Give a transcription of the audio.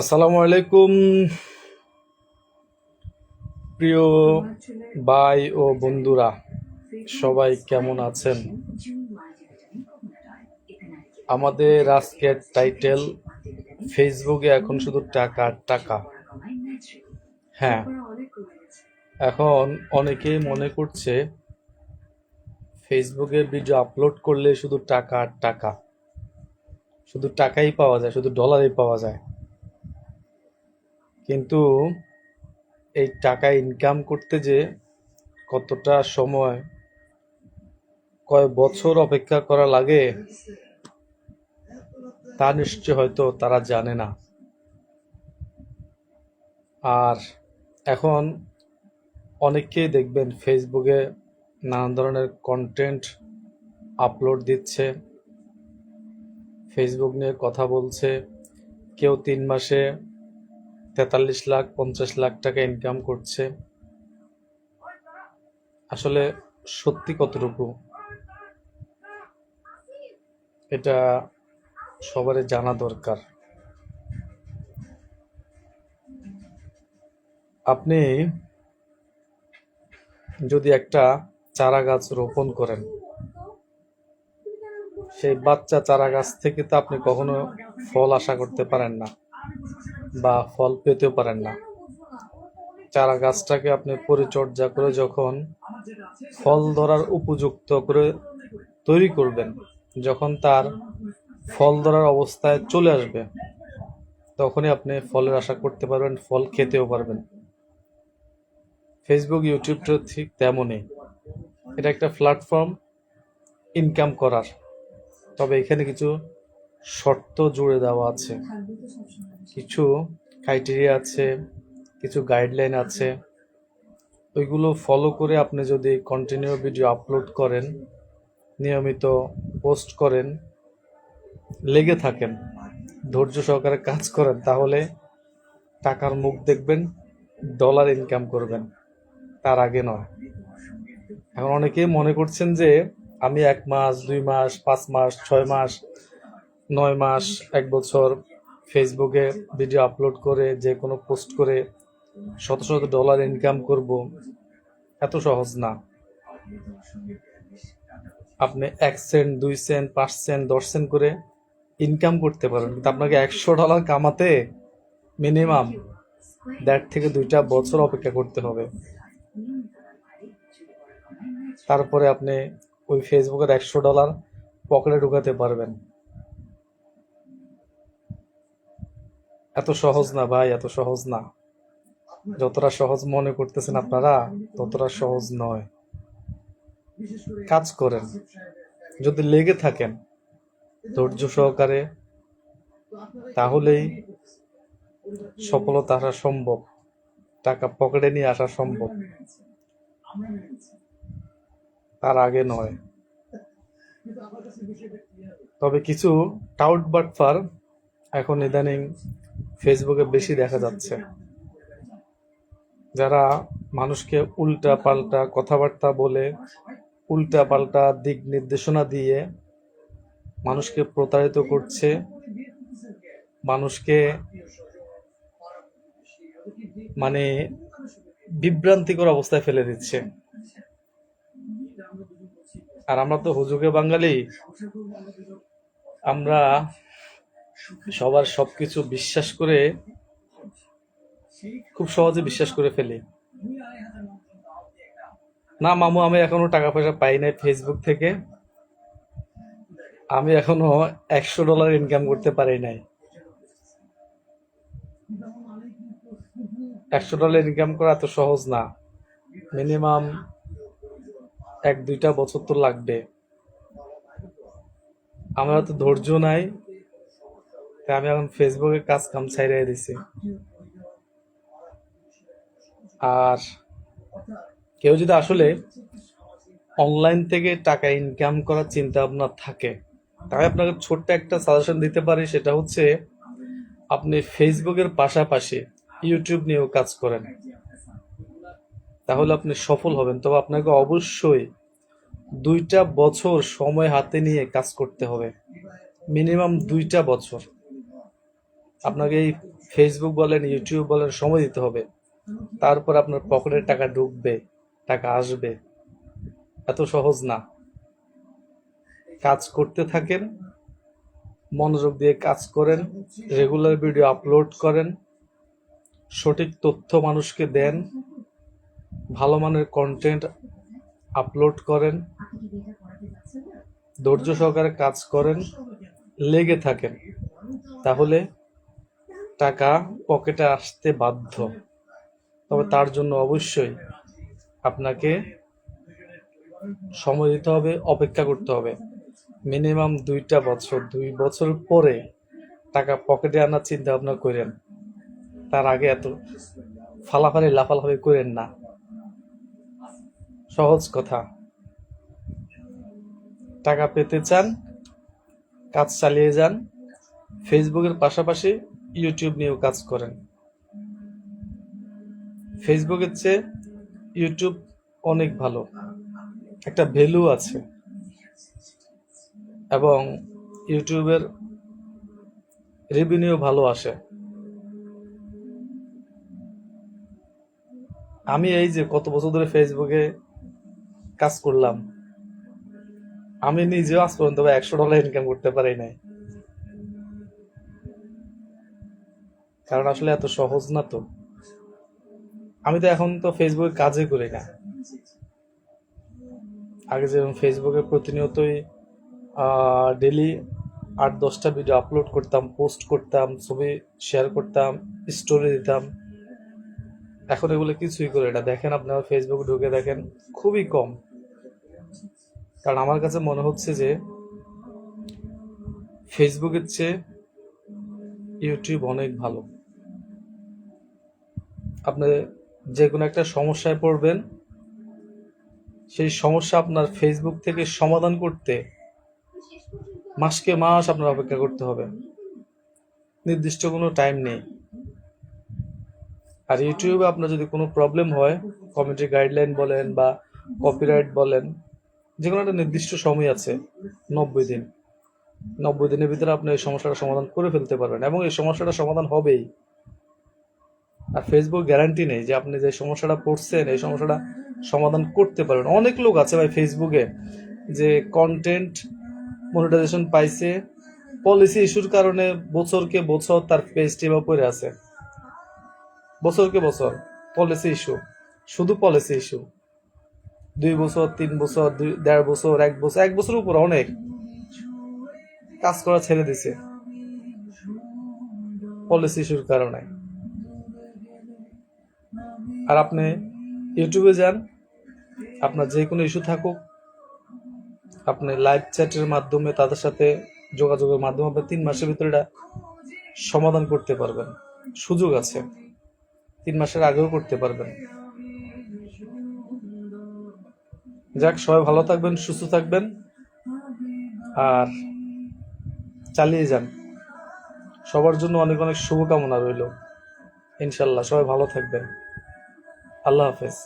আসসালামু আলাইকুম, প্রিয় ভাই ও বন্ধুরা, সবাই কেমন আছেন? আমাদের আজকের টাইটেল ফেসবুকে এখন শুধু টাকা টাকা। হ্যাঁ এখন অনেকেই মনে করছে ফেসবুকে ভিডিও আপলোড করলে শুধু টাকা টাকা। শুধু টাকাই পাওয়া যায়, শুধু ডলারই পাওয়া যায়। কিন্তু এই টাকা ইনকাম করতে যে কতটা সময়, কয় বছর অপেক্ষা করা লাগে, তা নিশ্চয় হয়তো তারা জানে না। আর এখন অনেকেই দেখবেন ফেসবুকে নানান ধরনের কন্টেন্ট আপলোড দিচ্ছে। ফেসবুক নিয়ে কথা বলছে, কেউ তিন মাসে তেতাল্লিশ লাখ, পঞ্চাশ লাখ টাকা ইনকাম করছে। আসলে সত্যি কতটুকু? এটা সবারই জানা দরকার। আপনি যদি একটা চারা গাছ রোপণ করেন, সেই বাচ্চা চারা গাছ থেকে তো আপনি কখনো ফল আশা করতে পারেন না। বা ফল পেতেও পারেন না। চারা গাছটাকে আপনি পরিচর্যা করে যখন ফল ধরার উপযুক্ত করে তৈরি করবেন, যখন তার ফল ধরার অবস্থায় চলে আসবে, তখনই আপনি ফলের আশা করতে পারবেন, ফল খেতেও পারবেন। ফেসবুক ইউটিউবটা ঠিক তেমনই। এটা একটা প্ল্যাটফর্ম ইনকাম করার। তবে এখানে কিছু শর্ত জুড়ে দেওয়া আছে। কিছু ক্রাইটেরিয়া আছে কিছু গাইডলাইন আছে। ওইগুলো ফলো করে আপনি যদি কন্টিনিউ ভিডিও আপলোড করেন নিয়মিত পোস্ট করেন লেগে থাকেন ধৈর্য সহকারে কাজ করেন তাহলে টাকার মুখ দেখবেন ডলার ইনকাম করবেন। তার আগে নয়। এখন অনেকেই মনে করছেন যে আমি এক মাস দুই মাস পাঁচ মাস ছয় মাস নয় মাস, এক বছর ফেসবুকে ভিডিও আপলোড করে, যে কোনো পোস্ট করে শত শত ডলার ইনকাম করব, এত সহজ না। আপনি এক সেন্ট দুই সেন্ট পাঁচ সেন্ট দশ সেন্ট করে ইনকাম করতে পারেন। কিন্তু আপনাকে একশো ডলার কামাতে মিনিমাম দেড় থেকে দুইটা বছর অপেক্ষা করতে হবে। তারপরে আপনি ওই ফেসবুকের একশো ডলার পকেটে ঢুকাতে পারবেন। এত সহজ না ভাই, এত সহজ না। যতটা সহজ মনে করতেছেন আপনারা, ততটা সহজ নয়। কাজ করেন। যদি লেগে থাকেন ধৈর্য সহকারে, তাহলেই সফলতা আসা সম্ভব, টাকা পকেটে নিয়ে আসা সম্ভব। তার আগে নয়। তবে কিছু টাউট বাটফার এখন ইদানিং ফেসবুকে বেশি দেখা যাচ্ছে। যারা মানুষকে উল্টা পাল্টা কথাবার্তা বলে উল্টা পাল্টা দিক নির্দেশনা দিয়ে মানুষকে প্রতারিত করছে, মানুষকে মানে বিভ্রান্তিকর অবস্থায় ফেলে দিচ্ছে। আর আমরা তো হুজুগে বাঙালি, আমরা সবার সবকিছু বিশ্বাস করে, খুব সহজে বিশ্বাস করে ফেলি। না মামু, আমি এখনও টাকা পয়সা পাই নাই ফেসবুক থেকে। আমি এখনও একশো ডলার ইনকাম করতে পারি নাই। একশো ডলার ইনকাম করা এত সহজ না। মিনিমাম এক দুইটা বছর তো লাগবে। আমার তো ধৈর্য নাই। তাই আমি এখন ফেসবুকে কাজ কাম ছাইড়াই দিছি। আর কেউ যদি আসলে অনলাইন থেকে টাকা ইনকাম করার চিন্তা ভাবনা থাকে, তাহলে আপনাকে ছোট্ট একটা সাজেশন দিতে পারি, সেটা হচ্ছে আপনি ফেসবুকের পাশাপাশি ইউটিউব নিয়েও কাজ করেন। তাহলে আপনি সফল হবেন। তবে আপনাকে অবশ্যই দুইটা বছর সময় হাতে নিয়ে কাজ করতে হবে। মিনিমাম দুইটা বছর। আপনাকে এই ফেসবুক বলেন ইউটিউব বলেন, সময় দিতে হবে। তারপর আপনার পকেটে টাকা ঢুকবে, টাকা আসবে। এত সহজ না। কাজ করতে থাকেন, মনোযোগ দিয়ে কাজ করেন রেগুলার ভিডিও আপলোড করেন, সঠিক তথ্য মানুষকে দেন, ভালো মানের কন্টেন্ট আপলোড করেন, ধৈর্য সহকারে কাজ করেন, লেগে থাকেন। তাহলে টাকা পকেটে আসতে বাধ্য। তবে তার জন্য অবশ্যই আপনাকে সময় দিতে হবে, অপেক্ষা করতে হবে। মিনিমাম দুইটা বছর, দুই বছর পরে টাকা পকেটে আনার চিন্তা ভাবনা করেন। তার আগে এত ফালাফালি, লাফালাফি করেন না। সহজ কথা। টাকা পেতে চান, কাজ চালিয়ে যান। ফেসবুকের পাশাপাশি ইউটিউব নিয়েও কাজ করেন। ফেসবুকের চেয়ে ইউটিউব অনেক ভালো। একটা ভ্যালু আছে। এবং ইউটিউবের রেভিনিউ ভালো আসে। আমি এই যে কত বছর ধরে ফেসবুকে কাজ করলাম, আমি নিজেও আজ পর্যন্ত একশো ডলার ইনকাম করতে পারি নাই। কারণ আসলে এত সহজ না তো। আমি তো এখন তো ফেসবুকে কাজই করি না। আগে যেমন ফেসবুকে প্রতিনিয়তই ডেলি আট, দশটা ভিডিও আপলোড করতাম পোস্ট করতাম, ছবি শেয়ার করতাম স্টোরি দিতাম। এখন এগুলো কিছুই করে না। দেখেন আপনারা ফেসবুকে ঢুকে দেখেন, খুবই কম। কারণ আমার কাছে মনে হচ্ছে যে ফেসবুকের চেয়ে ইউটিউব অনেক ভালো। আপনি যে কোনো একটা সমস্যায় পড়বেন, সেই সমস্যা আপনার ফেসবুক থেকে সমাধান করতে মাসকে মাস আপনার অপেক্ষা করতে হবে। নির্দিষ্ট কোনো টাইম নেই। আর ইউটিউবে আপনার যদি কোনো প্রবলেম হয় কমিটি গাইডলাইন বলেন বা কপিরাইট বলেন যে কোনো একটা নির্দিষ্ট সময় আছে, নব্বই দিন। নব্বই দিনের ভিতরে আপনি এই সমস্যাটা সমাধান করে ফেলতে পারবেন এবং এই সমস্যাটা সমাধান হবেই। আর ফেসবুক গ্যারান্টি নেই যে আপনি যে সমস্যাটা পড়ছেন, এই সমস্যাটা সমাধান করতে পারবেন। অনেক লোক আছে ভাই ফেসবুকে যে কন্টেন্ট মনিটাইজেশন পাইছে পলিসি ইস্যুর কারণে বছরকে বছর তার পেজটি বা পড়ে আছে। বছরকে বছর পলিসি ইস্যু শুধু পলিসি ইস্যু দুই বছর, তিন বছর, দুই, দেড় বছর, এক বছর এক বছর উপর অনেক কাজ করা ছেড়ে দিছে। পলিসি ইস্যুর কারণে। আর আপনি ইউটিউবে যান, আপনার যে কোনো ইস্যু থাকুক, আপনি লাইভ চ্যাটের মাধ্যমে তাদের সাথে যোগাযোগের মাধ্যমে আপনি তিন মাসের ভিতরে এটা সমাধান করতে পারবেন। সুযোগ আছে। তিন মাসের আগেও করতে পারবেন। যাক, সবাই ভালো থাকবেন, সুস্থ থাকবেন, আর চালিয়ে যান। সবার জন্য অনেক অনেক শুভকামনা রইল। ইনশাল্লাহ সবাই ভালো থাকবেন। আল্লাহ হাফেজ